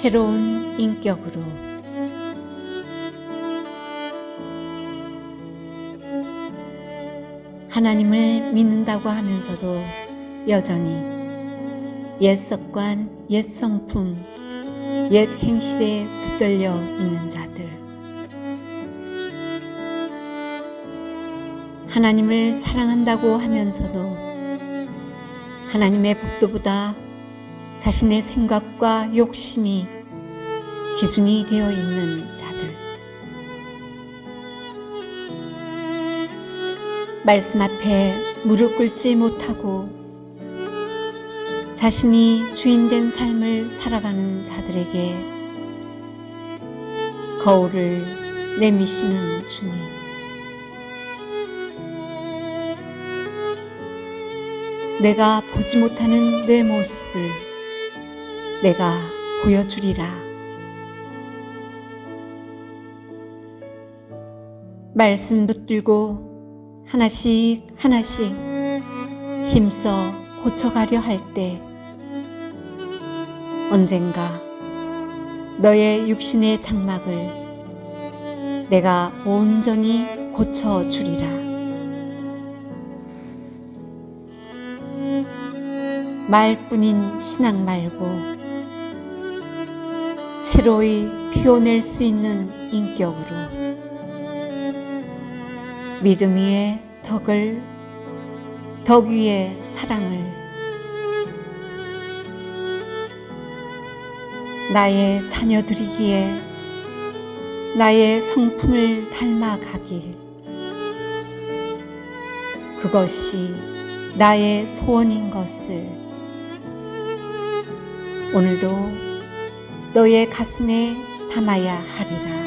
새로운 인격으로 하나님을 믿는다고 하면서도 여전히 옛 습관, 옛 성품, 옛 행실에 붙들려 있는 자들. 하나님을 사랑한다고 하면서도 하나님의 복도보다 자신의 생각과 욕심이 기준이 되어 있는 자들. 말씀 앞에 무릎 꿇지 못하고 자신이 주인된 삶을 살아가는 자들에게 거울을 내미시는 주님. 내가 보지 못하는 내 모습을 내가 보여주리라. 말씀 붙들고 하나씩 하나씩 힘써 고쳐가려 할 때 언젠가 너의 육신의 장막을 내가 온전히 고쳐주리라. 말뿐인 신앙 말고 새로이 피워낼 수 있는 인격으로 믿음 위에 덕을 덕 위에 사랑을. 나의 자녀들이기에 나의 성품을 닮아가길. 그것이 나의 소원인 것을. 오늘도 너의 가슴에 담아야 하리라.